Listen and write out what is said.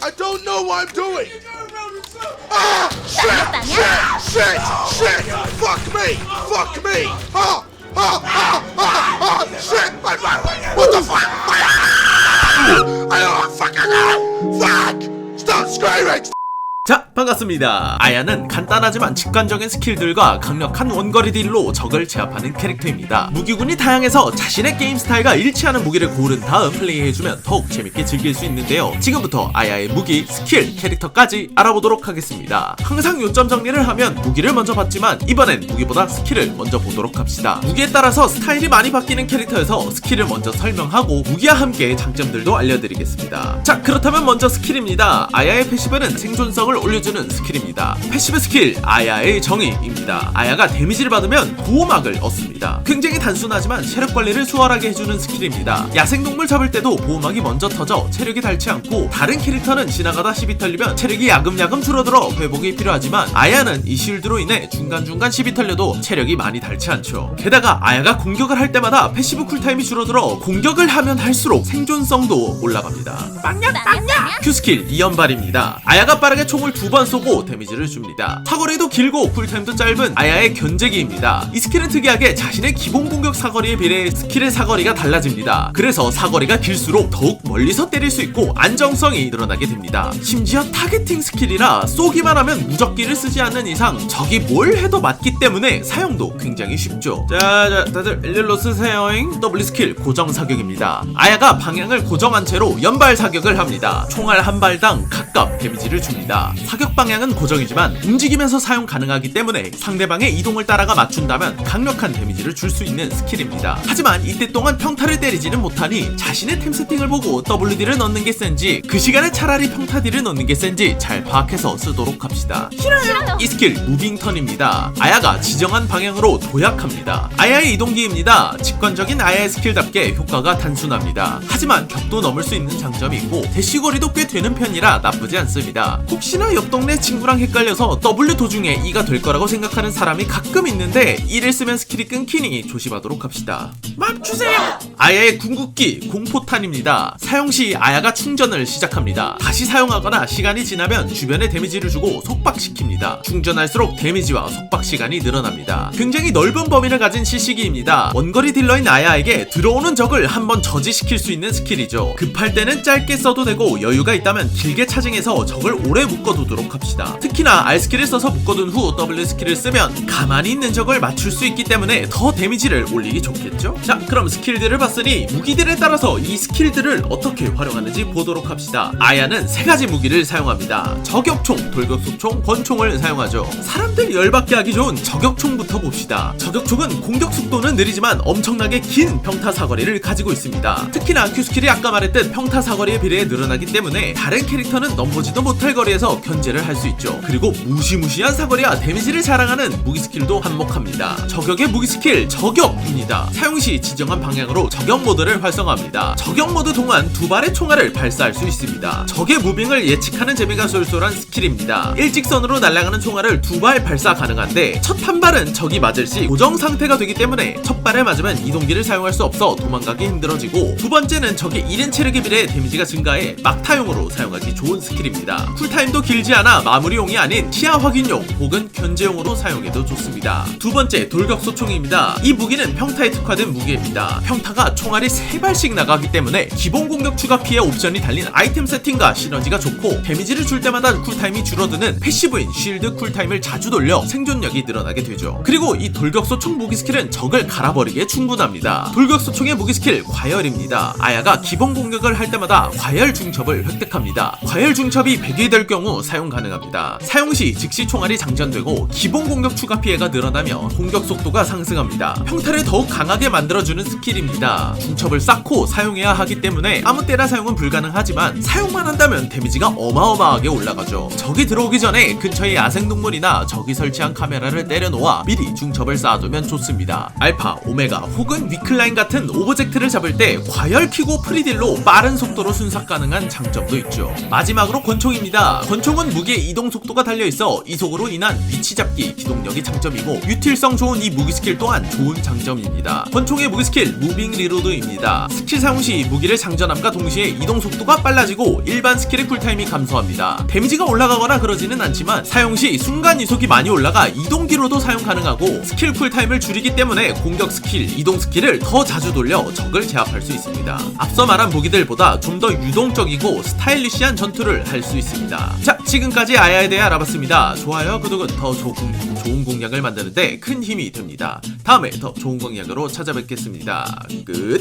I don't know what I'm doing. You're going around in circles. Ah! Shit! Shit! Shit! Shit! Fuck me! Fuck me! Ah! Ah! Ah! Ah! Ah! Shit! My back! What the fuck? Ah! I don't fucking know! Fuck! Stop screaming! 자 반갑습니다. 아야는 간단하지만 직관적인 스킬들과 강력한 원거리 딜로 적을 제압하는 캐릭터입니다. 무기군이 다양해서 자신의 게임 스타일과 일치하는 무기를 고른 다음 플레이해주면 더욱 재밌게 즐길 수 있는데요. 지금부터 아야의 무기, 스킬, 캐릭터까지 알아보도록 하겠습니다. 항상 요점 정리를 하면 무기를 먼저 봤지만 이번엔 무기보다 스킬을 먼저 보도록 합시다. 무기에 따라서 스타일이 많이 바뀌는 캐릭터여서 스킬을 먼저 설명하고 무기와 함께 장점들도 알려드리겠습니다. 자 그렇다면 먼저 스킬입니다. 아야의 패시브는 생존성을 올려주 는 스킬입니다. 패시브 스킬 아야의 정의입니다. 아야가 데미지를 받으면 보호막을 얻습니다. 굉장히 단순하지만 체력 관리를 수월하게 해주는 스킬입니다. 야생동물 잡을 때도 보호막이 먼저 터져 체력이 닳지 않고 다른 캐릭터는 지나가다 시비 털리면 체력이 야금야금 줄어들어 회복이 필요하지만 아야는 이 쉴드로 인해 중간중간 시비 털려도 체력이 많이 닳지 않죠. 게다가 아야가 공격을 할 때마다 패시브 쿨타임이 줄어들어 공격을 하면 할수록 생존성도 올라갑니다. 빵야 빵야! 큐 스킬 이연발입니다. 아야가 빠르게 총을 두번 쏘고 데미지를 줍니다. 사거리도 길고 쿨타임도 짧은 아야의 견제기입니다. 이 스킬은 특이하게 자신의 기본 공격 사거리에 비례해 스킬의 사거리가 달라집니다. 그래서 사거리가 길수록 더욱 멀리서 때릴 수 있고 안정성이 늘어나게 됩니다. 심지어 타겟팅 스킬이라 쏘기만 하면 무적기를 쓰지 않는 이상 적이 뭘 해도 맞기 때문에 사용도 굉장히 쉽죠. 자, 자 다들 일일로 쓰세요잉. W 스킬 고정 사격입니다. 아야가 방향을 고정한 채로 연발 사격을 합니다. 총알 한 발당 각각 데미지를 줍니다. 사격 방향은 고정이지만 움직이면서 사용 가능하기 때문에 상대방의 이동을 따라가 맞춘다면 강력한 데미지를 줄 수 있는 스킬입니다. 하지만 이때 동안 평타를 때리지는 못하니 자신의 템 세팅을 보고 WD를 넣는 게 센지 그 시간에 차라리 평타딜을 넣는 게 센지 잘 파악해서 쓰도록 합시다. 싫어요. 이 스킬 무빙턴입니다. 아야가 지정한 방향으로 도약합니다. 아야의 이동기입니다. 직관적인 아야의 스킬답게 효과가 단순합니다. 하지만 격도 넘을 수 있는 장점이 있고 대시거리도 꽤 되는 편이라 나쁘지 않습니다. 혹시나 옆 동네 친구랑 헷갈려서 W 도중에 E가 될 거라고 생각하는 사람이 가끔 있는데 이를 쓰면 스킬이 끊기니 조심하도록 합시다. 멈추세요! 아야의 궁극기 공포탄입니다. 사용 시 아야가 충전을 시작합니다. 다시 사용하거나 시간이 지나면 주변에 데미지를 주고 속박시킵니다. 충전할수록 데미지와 속박 시간이 늘어납니다. 굉장히 넓은 범위를 가진 CC기입니다. 원거리 딜러인 아야에게 들어오는 적을 한번 저지시킬 수 있는 스킬이죠. 급할 때는 짧게 써도 되고 여유가 있다면 길게 차징해서 적을 오래 묶어두 도록 합시다. 특히나 R 스킬을 써서 묶어둔 후 W 스킬을 쓰면 가만히 있는 적을 맞출 수 있기 때문에 더 데미지를 올리기 좋겠죠? 자, 그럼 스킬들을 봤으니 무기들에 따라서 이 스킬들을 어떻게 활용하는지 보도록 합시다. 아야는 세 가지 무기를 사용합니다. 저격총, 돌격소총, 권총을 사용하죠. 사람들 열받게 하기 좋은 저격총부터 봅시다. 저격총은 공격 속도는 느리지만 엄청나게 긴 평타 사거리를 가지고 있습니다. 특히나 큐스킬이 아까 말했듯 평타 사거리에 비례해 늘어나기 때문에 다른 캐릭터는 넘보지도 못할 거리에서 견제 를 할 수 있죠. 그리고 무시무시한 사거리와 데미지를 자랑하는 무기 스킬도 한몫합니다. 저격의 무기 스킬 저격입니다. 사용 시 지정한 방향으로 저격 모드를 활성화합니다. 저격 모드 동안 두 발의 총알을 발사할 수 있습니다. 적의 무빙을 예측하는 재미가 쏠쏠한 스킬입니다. 일직선으로 날아가는 총알을 두 발 발사 가능한데 첫 한 발은 적이 맞을 시 고정 상태가 되기 때문에 첫 발을 맞으면 이동기를 사용할 수 없어 도망가기 힘들어지고 두 번째는 적의 잃은 체력에 비례 데미지가 증가해 막타용으로 사용하기 좋은 스킬입니다. 쿨타임도 길지 않아 마무리용이 아닌 시야 확인용 혹은 견제용으로 사용해도 좋습니다. 두 번째 돌격소총입니다. 이 무기는 평타에 특화된 무기입니다. 평타가 총알이 세발씩 나가기 때문에 기본 공격 추가 피해 옵션이 달린 아이템 세팅과 시너지가 좋고 데미지를 줄 때마다 쿨타임이 줄어드는 패시브인 쉴드 쿨타임을 자주 돌려 생존력이 늘어나게 되죠. 그리고 이 돌격소총 무기 스킬은 적을 갈아버리기에 충분합니다. 돌격소총의 무기 스킬 과열입니다. 아야가 기본 공격을 할 때마다 과열 중첩을 획득합니다. 과열 중첩이 100이 될 경우 사용 가능합니다. 사용 시 즉시 총알이 장전되고 기본 공격 추가 피해가 늘어나며 공격 속도가 상승합니다. 평타를 더욱 강하게 만들어주는 스킬입니다. 중첩을 쌓고 사용해야 하기 때문에 아무 때나 사용은 불가능하지만 사용만 한다면 데미지가 어마어마하게 올라가죠. 적이 들어오기 전에 근처에 야생동물이나 적이 설치한 카메라를 때려놓아 미리 중첩을 쌓아두면 좋습니다. 알파, 오메가 혹은 위클라인 같은 오브젝트를 잡을 때 과열 키고 프리딜로 빠른 속도로 순삭 가능한 장점도 있죠. 마지막으로 권총입니다. 권총 권총은 무기의 이동 속도가 달려 있어 이속으로 인한 위치 잡기, 기동력이 장점이고 유틸성 좋은 이 무기 스킬 또한 좋은 장점입니다. 권총의 무기 스킬 무빙 리로드입니다. 스킬 사용 시 무기를 장전함과 동시에 이동 속도가 빨라지고 일반 스킬의 쿨타임이 감소합니다. 데미지가 올라가거나 그러지는 않지만 사용 시 순간 이속이 많이 올라가 이동기로도 사용 가능하고 스킬 쿨타임을 줄이기 때문에 공격 스킬, 이동 스킬을 더 자주 돌려 적을 제압할 수 있습니다. 앞서 말한 무기들보다 좀 더 유동적이고 스타일리시한 전투를 할 수 있습니다. 자, 지금 까지 아야에 대해 알아봤습니다. 좋아요, 구독은 더 좋은, 좋은 공략을 만드는데 큰 힘이 됩니다. 다음에 더 좋은 공략으로 찾아뵙겠습니다. 끝.